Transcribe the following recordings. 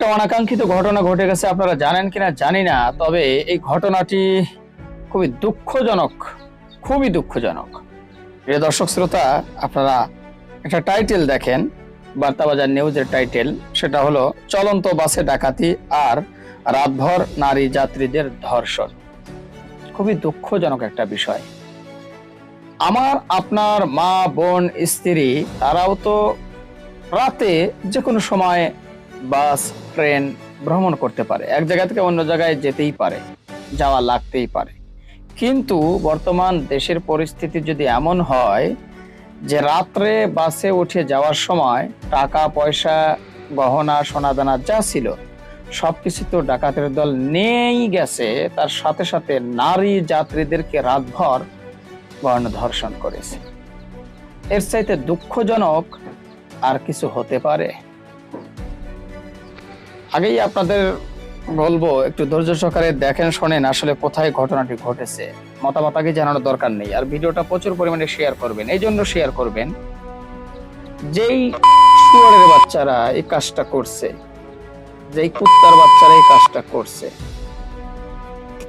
একটা অনাকাঙ্ক্ষিত ঘটনা ঘটে গেছে, আপনারা জানেন কিনা জানি না, তবে এই ঘটনাটি খুবই দুঃখজনক খুবই দুঃখজনক। এ দর্শক শ্রোতা, আপনারা একটা টাইটেল দেখেন, বার্তাবাজার নিউজের টাইটেল, সেটা হলো, চলন্ত বাসে ডাকাতি আর রাতভর নারী যাত্রীদের ধর্ষণ। খুবই দুঃখজনক একটা বিষয়। আমার, আপনার মা, বোন, স্ত্রী, তারাও তো রাতে যে কোনো সময় বাস, ট্রেন ভ্রমণ করতে পারে। এক জায়গা থেকে অন্য জায়গায় যেতেই পারে, যাওয়া লাগতেই পারে। কিন্তু বর্তমান দেশের পরিস্থিতি যদি এমন হয় যে রাত্রে বাসে উঠে যাওয়ার সময় টাকা, পয়সা, গহনা, সোনাদানা যা ছিল সব কিছু তো ডাকাতের দল নিয়েই গেছে। তার সাথে সাথে নারী যাত্রীদেরকে রাতভর গণধর্ষণ করেছে। এর চাইতে দুঃখজনক আর কিছু হতে পারে? আগেই আপনাদের বলব, একটু ধৈর্য সহকারে দেখেন, শোনেন আসলে কোথায় ঘটনাটি ঘটেছে। মতামত আগে জানানোর দরকার নেই, আর ভিডিওটা প্রচুর পরিমাণে শেয়ার করবেন। এই জন্য শেয়ার করবেন, যেই শুয়ারের বাচ্চারা এই কাজটা করছে, যেই কুত্তার বাচ্চারা এই কাজটা করছে।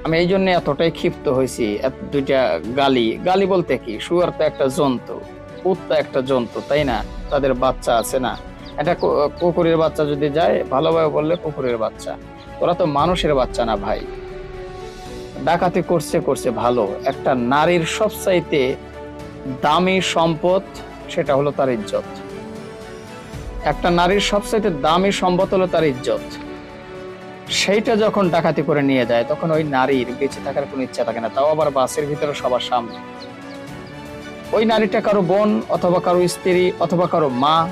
আমি এই জন্য এতটাই ক্ষিপ্ত হয়েছি দুইটা গালি। গালি বলতে কি? শুয়ার তো একটা জন্তু, কুত্তা একটা জন্তু, তাই না? তাদের বাচ্চা আছে না? একটা কু- কুকুরের বাচ্চা যদি যায়, ভালোভাবে বললে কুকুরের বাচ্চা। ওরা তো মানুষের বাচ্চা না ভাই। ডাকাতি করছে করছে ভালো। একটা নারীর সবচাইতে দামি সম্পদ, সেটা হলো তার ইজ্জত। একটা নারীর সবচাইতে দামি সম্পদ হলো তার ইজ্জত। সেইটা যখন ডাকাতি করে নিয়ে যায়, তখন ওই নারীর বেঁচে থাকার কোনো ইচ্ছা থাকে না। তাও আবার বাসের ভিতরে সবার সামনে। ওই নারীটা কারও বোন অথবা কারও স্ত্রী অথবা কারও মা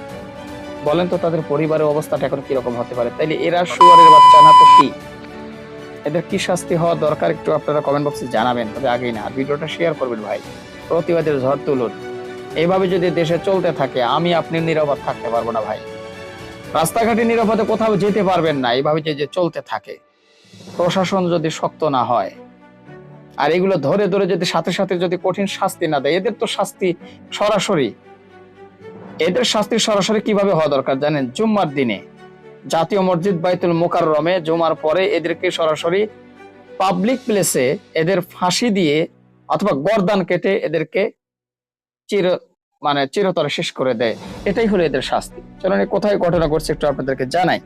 বলেন তো তাদের পরিবারের অবস্থাটা এখন কীরকম হতে পারে? তাইলে এরা শুয়ারের বাচ্চা না তো কি? এদের কি শাস্তি হওয়া দরকার? একটু আপনারা কমেন্ট বক্সে জানাবেন, তবে আগেই না। ভিডিওটা শেয়ার করবেন ভাই। প্রতিবাদের ঝড় তুলুন। এইভাবে যদি দেশে চলতে থাকে, আমি আপনি নিরাপদ থাকতে পারব না ভাই। রাস্তাঘাটে নিরাপদে কোথাও যেতে পারবেন না এইভাবে যে চলতে থাকে। প্রশাসন যদি শক্ত না হয়, আর এগুলো ধরে ধরে যদি সাথে সাথে যদি কঠিন শাস্তি না দেয়, এদের তো শাস্তি সরাসরি এদের শাস্তি সরাসরি কীভাবে হওয়া দরকার জানেন? জুম্মার দিনে। জাতীয় মসজিদ বাইতুল মোকাররমে জুমার পরে এদেরকে সরাসরি পাবলিক প্লেসে এদের ফাঁসি দিয়ে অথবা গর্দান কেটে এদেরকে চির মানে চিরতরে শেষ করে দেয়। এটাই হলো এদের শাস্তি। চলুন কোথায় ঘটনা ঘটছে একটু আপনাদেরকে জানাই।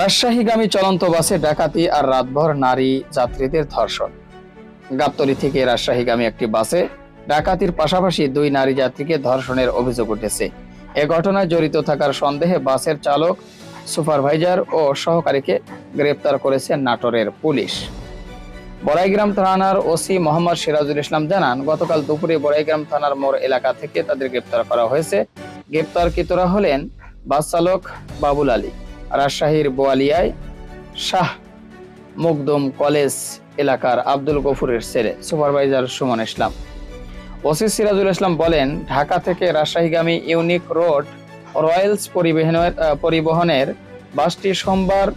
রাজশাহীগামী চলন্ত বাসে ডাকাতি আর রাতভর নারী যাত্রীদের ধর্ষণ। গাবতলী থেকে রাজশাহীগামী একটি বাসে ডাকাতির পাশাপাশি দুই নারী যাত্রীকে ধর্ষণের অভিযোগ উঠেছে। এ ঘটনায় জড়িত থাকার সন্দেহে বাসের চালক, সুপারভাইজার ও সহকারীকে গ্রেপ্তার করেছে নাটোরের পুলিশ। বড়াইগ্রাম থানার ওসি মোহাম্মদ সিরাজুল ইসলাম জানান, গতকাল দুপুরে বড়াইগ্রাম থানার মোড় এলাকা থেকে তাদের গ্রেপ্তার করা হয়েছে। গ্রেপ্তারকৃতরা হলেন বাস চালক বাবুল আলী, রাজশাহীর বোয়ালিয়ায় শাহ মুকদম কলেজ এলাকার আব্দুল গফুরের ছেলে, সুপারভাইজার সুমন ইসলাম। ওসি সিরাজুল ইসলাম বলেন, ঢাকা থেকে রাজশাহীগামী ইউনিক রোড রয়্যালস পরিবহনের পরিবহনের বাসটি সোমবার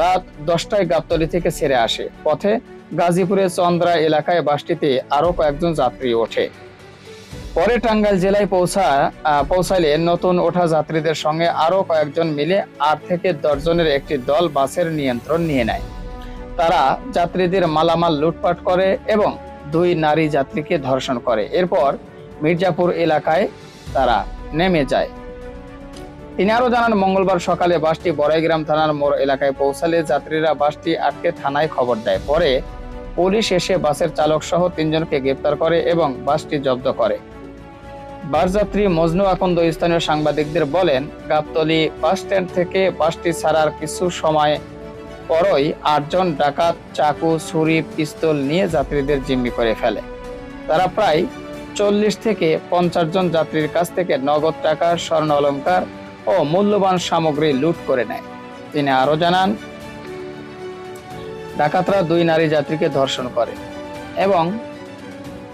রাত দশটায় গাবতলী থেকে ছেড়ে আসে। পথে গাজীপুরের চন্দ্রা এলাকায় বাসটিতে আরও কয়েকজন যাত্রী ওঠে। পরে টাঙ্গাইল জেলায় পৌঁছা পৌঁছালে নতুন ওঠা যাত্রীদের সঙ্গে আরও কয়েকজন মিলে আট থেকে দশজনের একটি দল বাসের নিয়ন্ত্রণ নিয়ে নেয়। তারা যাত্রীদের মালামাল লুটপাট করে এবং দুই নারী যাত্রীকে ধর্ষণ করে। এরপর মির্জাপুর এলাকায় তারা নেমে যায়। তিনি আরও জানান, মঙ্গলবার সকালে বাসটি বড়াইগ্রাম থানার মোড় এলাকায় পৌঁছালে যাত্রীরা বাসটি আটকে থানায় খবর দেয়। পরে পুলিশ এসে বাসের চালক সহ তিনজনকে গ্রেপ্তার করে এবং বাসটি জব্দ করে। বাসযাত্রী মজনু আকন্দ স্থানীয় সাংবাদিকদের বলেন, গাবতলী বাস স্ট্যান্ড থেকে বাসটি ছাড়ার কিছু সময় পরই আটজন ডাকাত চাকু, ছুরি, পিস্তল নিয়ে যাত্রীদের জিম্মি করে ফেলে। তারা প্রায় চল্লিশ থেকে পঞ্চাশ জন যাত্রীর কাছ থেকে নগদ টাকা স্বর্ণ অলংকার ও মূল্যবান সামগ্রী লুট করে নেয়। তিনি আরও জানান, ডাকাতরা দুই নারী যাত্রীকে ধর্ষণ করে এবং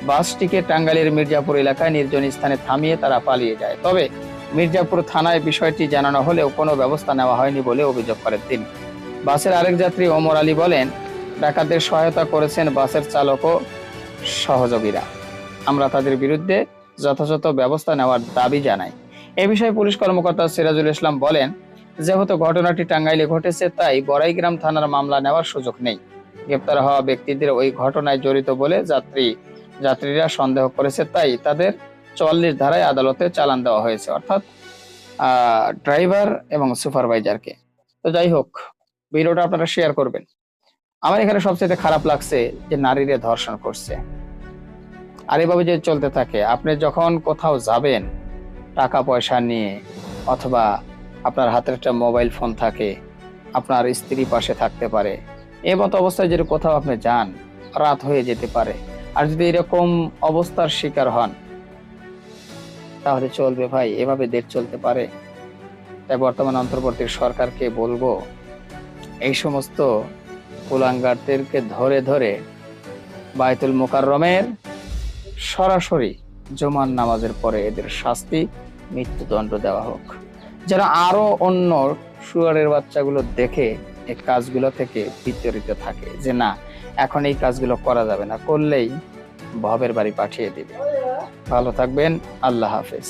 বাসটিকে টাঙ্গাইলের মির্জাপুর এলাকায় নির্জন স্থানে থামিয়ে তারা পালিয়ে যায়। তবে মির্জাপুর থানায় বিষয়টি জানানো হলেও কোনো ব্যবস্থা নেওয়া হয়নি বলে অভিযোগ করেন তিনি। বাসের আরেক যাত্রী ওমর আলী বলেন, ডাকাতদের সহায়তা করেছেন বাসের চালক ও সহযোগীরা। আমরা তাদের বিরুদ্ধে যথাযথ ব্যবস্থা নেওয়ার দাবি জানাই। এ বিষয়ে পুলিশ কর্মকর্তা সিরাজুল ইসলাম বলেন, যেহেতু ঘটনাটি টাঙ্গাইলে ঘটেছে, তাই বড়াইগ্রাম থানার মামলা নেওয়ার সুযোগ নেই। গ্রেপ্তার হওয়া ব্যক্তিদের ওই ঘটনায় জড়িত বলে যাত্রী, যাত্রীরা সন্দেহ করেছে, তাই তাদের চল্লিশ ধারায় আদালতে চালান দেওয়া হয়েছে, অর্থাৎ ড্রাইভার এবং সুপারভাইজারকে। তো যাই হোক ভিডিওটা আপনারা শেয়ার করবেন। আমার এখানে সবচেয়ে খারাপ লাগছে যে নারীরে ধর্ষণ করছে। আর এভাবে যে চলতে থাকে, আপনি যখন কোথাও যাবেন টাকা পয়সা নিয়ে অথবা আপনার হাতের একটা মোবাইল ফোন থাকে, আপনার স্ত্রী পাশে থাকতে পারে এই মতো অবস্থায় যদি কোথাও আপনি যান, রাত হয়ে যেতে পারে। আর যদি এরকম অবস্থার শিকার হন, তাহলে চলবে ভাই, এভাবে দেশ চলতে পারে। তাই বর্তমান অন্তর্বর্তী সরকারকে বলব এই সমস্ত কুলাঙ্গারদেরকে ধরে ধরে বায়তুল মোকাররমের সরাসরি জমান নামাজের পরে এদের শাস্তি, মৃত্যুদণ্ড দেওয়া হোক। যেন আরও অন্য শুয়ারের বাচ্চাগুলো দেখে এই কাজগুলো থেকে বিতরিত থাকে যে, না, এখন এই কাজগুলো করা যাবে না, করলেই ভবের বাড়ি পাঠিয়ে দিবে। ভালো থাকবেন, আল্লাহ হাফেজ।